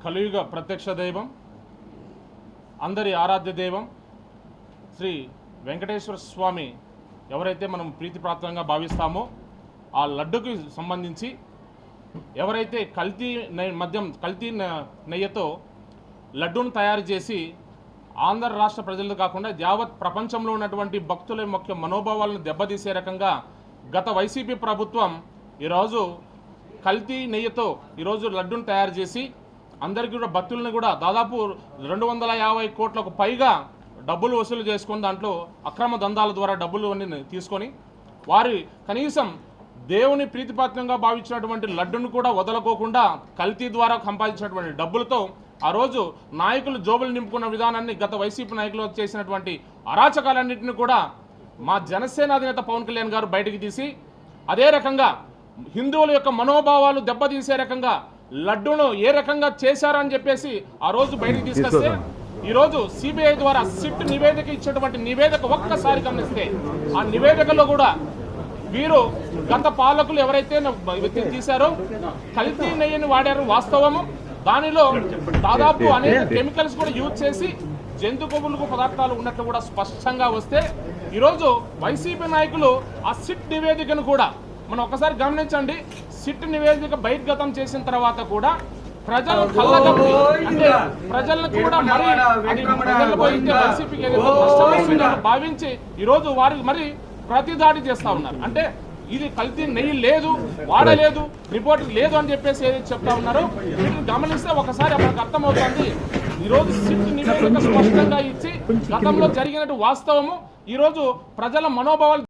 కలియుగ ప్రత్యక్ష దైవం అందరి ఆరాధ్య దైవం శ్రీ వెంకటేశ్వర స్వామి ఎవరైతే మనం ప్రీతిప్రాప్తంగా భావిస్తామో ఆ లడ్డుకి సంబంధించి ఎవరైతే కల్తీ నెయ్యి మద్యం కల్తీ నెయ్యతో నెయ్యితో లడ్డూను తయారు చేసి ఆంధ్ర రాష్ట్ర ప్రజలు కాకుండా యావత్ ప్రపంచంలో ఉన్నటువంటి భక్తుల ముఖ్య మనోభావాలను దెబ్బతీసే రకంగా గత వైసీపీ ప్రభుత్వం ఈరోజు కల్తీ నెయ్యితో ఈరోజు లడ్డూను తయారు చేసి అందరికీ కూడా భక్తులను కూడా దాదాపు రెండు వందల యాభై కోట్లకు పైగా డబ్బులు వసూలు చేసుకుని దాంట్లో అక్రమ దందాల ద్వారా డబ్బులు అన్ని తీసుకొని వారి కనీసం దేవుని ప్రీతిపాత్రంగా భావించినటువంటి లడ్డును కూడా వదలకోకుండా కల్తీ ద్వారా సంపాదించినటువంటి డబ్బులతో ఆ రోజు నాయకులు జోబులు నింపుకున్న విధానాన్ని గత వైసీపీ నాయకులు చేసినటువంటి అరాచకాలన్నింటినీ కూడా మా జనసేన అధినేత పవన్ కళ్యాణ్ గారు బయటికి తీసి అదే రకంగా హిందువుల యొక్క మనోభావాలు దెబ్బతీసే రకంగా లడ్డూను ఏ రకంగా చేశారని చెప్పేసి ఆ రోజు బయటికి తీసుకొస్తే ఈ రోజు సిబిఐ ద్వారా సిట్ నివేదిక ఇచ్చినటువంటి నివేదిక ఒక్కసారి గమనిస్తే ఆ నివేదికలో కూడా వీరు గత పాలకులు ఎవరైతే న- తీశారో కల్తీ నెయ్యిని వాడారు వాస్తవము. దానిలో దాదాపు అనేక కెమికల్స్ కూడా యూజ్ చేసి జంతు కొవ్వులకు పదార్థాలు ఉన్నట్లు కూడా స్పష్టంగా వస్తే ఈరోజు వైసీపీ నాయకులు ఆ సిట్ నివేదికను కూడా మనం ఒకసారి గమనించండి. సిట్ నివేదిక బహిర్గతం చేసిన తర్వాత కూడా ప్రజలు కళ్ళగప్పి అంటే ప్రజలను కూడా మరి ప్రజలు పోయితే వైసీపీకి భావించి ఈరోజు వారికి మరి ప్రతిదాడి చేస్తా ఉన్నారు. అంటే ఇది కల్తీ నెయ్యి లేదు వాడలేదు రిపోర్ట్ లేదు అని చెప్పేసి ఏదైతే చెప్తా ఉన్నారో వీటిని గమనిస్తే ఒకసారి మనకు అర్థమవుతుంది. ఈరోజు సిట్ నివేదిక స్పష్టంగా ఇచ్చి గతంలో జరిగినట్టు వాస్తవము. ఈరోజు ప్రజల మనోభావాలు